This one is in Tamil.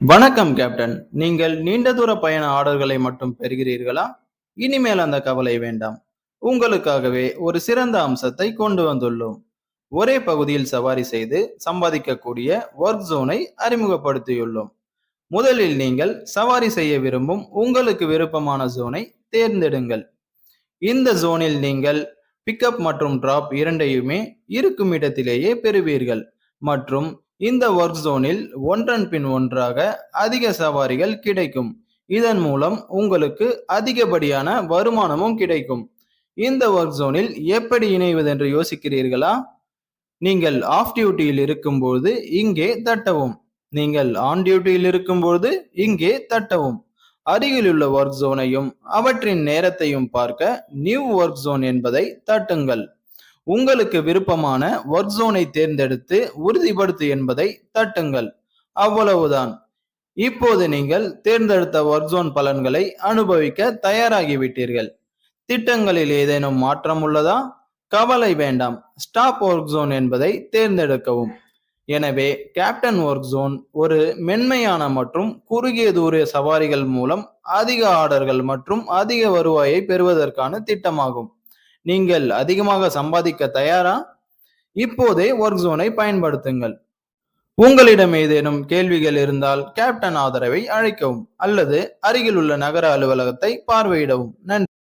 வணக்கம் கேப்டன். நீங்கள் நீண்ட தூர பயண ஆர்டர்களை மட்டும் பெறுகிறீர்களா? இனிமேல் அந்த கவலை வேண்டாம். உங்களுக்காகவே ஒரு சிறந்த அம்சத்தை கொண்டு வந்துள்ளோம். ஒரே பகுதியில் சவாரி செய்து சம்பாதிக்கக்கூடிய ஒர்க் ஜோனை அறிமுகப்படுத்தியுள்ளோம். முதலில் நீங்கள் சவாரி செய்ய விரும்பும் உங்களுக்கு விருப்பமான ஜோனை தேர்ந்தெடுங்கள். இந்த ஜோனில் நீங்கள் பிக்கப் மற்றும் டிராப் இரண்டையுமே இருக்கும் இடத்திலேயே பெறுவீர்கள். மற்றும் இந்த ஒர்க் ஜோனில் ஒன்றன் பின் ஒன்றாக அதிக சவாரிகள் கிடைக்கும். இதன் மூலம் உங்களுக்கு அதிகப்படியான வருமானமும் கிடைக்கும். இந்த ஒர்க் ஜோனில் எப்படி இணைவது என்று யோசிக்கிறீர்களா? நீங்கள் ஆஃப் டியூட்டியில் இருக்கும்போது இங்கே தட்டவும். நீங்கள் ஆன் டியூட்டியில் இருக்கும்போது இங்கே தட்டவும். அருகிலுள்ள ஒர்க் ஜோனையும் அவற்றின் நேரத்தையும் பார்க்க நியூ ஒர்க் ஜோன் என்பதை தட்டுங்கள். உங்களுக்கு விருப்பமான ஒர்க் ஜோனை தேர்ந்தெடுத்து உறுதிப்படுத்து என்பதை தட்டுங்கள். அவ்வளவுதான். இப்போது நீங்கள் தேர்ந்தெடுத்த ஒர்க் ஜோன் பலன்களை அனுபவிக்க தயாராகிவிட்டீர்கள். திட்டங்களில் ஏதேனும் மாற்றம் உள்ளதா? கவலை வேண்டாம். ஸ்டாப் ஒர்க் ஜோன் என்பதை தேர்ந்தெடுக்கவும். எனவே கேப்டன் ஒர்க் ஜோன் ஒரு மென்மையான மற்றும் குறுகிய தூர சவாரிகள் மூலம் அதிக ஆர்டர்கள் மற்றும் அதிக வருவாயை பெறுவதற்கான திட்டமாகும். நீங்கள் அதிகமாக சம்பாதிக்க தயாரா? இப்போதே ஒர்க் ஜோனை பயன்படுத்துங்கள். உங்களிடம் ஏதேனும் கேள்விகள் இருந்தால் கேப்டன் ஆதரவை அழைக்கவும் அல்லது அருகில் உள்ள நகர அலுவலகத்தை பார்வையிடவும். நன்றி.